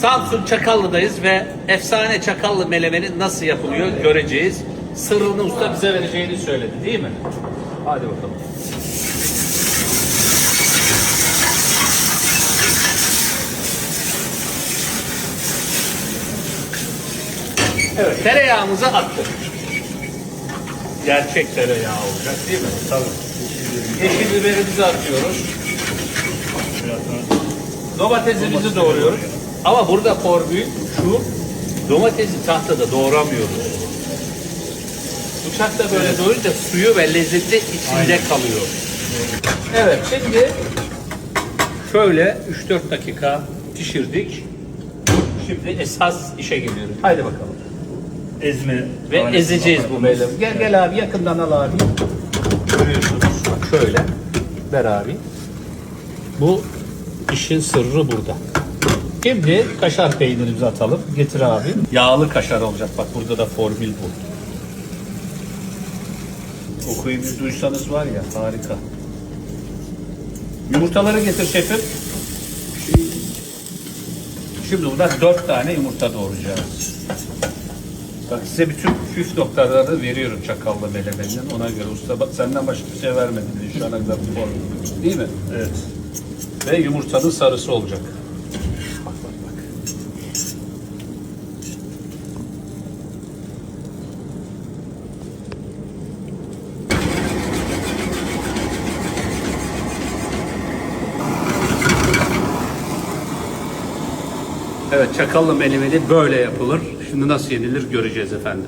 Samsun Çakallı'dayız ve efsane Çakallı melemeni nasıl yapılıyor göreceğiz. Sırrını usta bize vereceğini söyledi değil mi? Hadi bakalım. Evet tereyağımızı attık. Gerçek tereyağı olacak değil mi? Tabii. Yeşil biberimizi atıyoruz. Domatesimizi doğruyoruz. Ama burada formül şu. Domatesi tahtada doğramıyoruz. Bıçakla böyle doğrayınca suyu ve lezzeti içinde Aynen. kalıyor. Evet şimdi şöyle 3-4 dakika pişirdik. Şimdi esas işe geliyoruz. Haydi bakalım. Ezme. Ve ezeceğiz bu meylemi. Gel gel abi yakından al abi. Görüyorsunuz. Şöyle. Ver abi. Bu işin sırrı burada. Şimdi kaşar peynirimizi atalım. Getir abi. Yağlı kaşar olacak. Bak burada da formül bu. Kokuyu bir duysanız var ya harika. Yumurtaları getir şefim. Şimdi burada dört tane yumurta doğrayacağız. Bak size bütün püf noktalarını veriyorum çakallı melemeninden. Ona göre usta bak senden başka bir şey vermedim şu ana kadar bu formül. Değil mi? Evet. Ve yumurtanın sarısı olacak. Evet çakallı melemeni böyle yapılır. Şimdi nasıl yenilir göreceğiz efendim.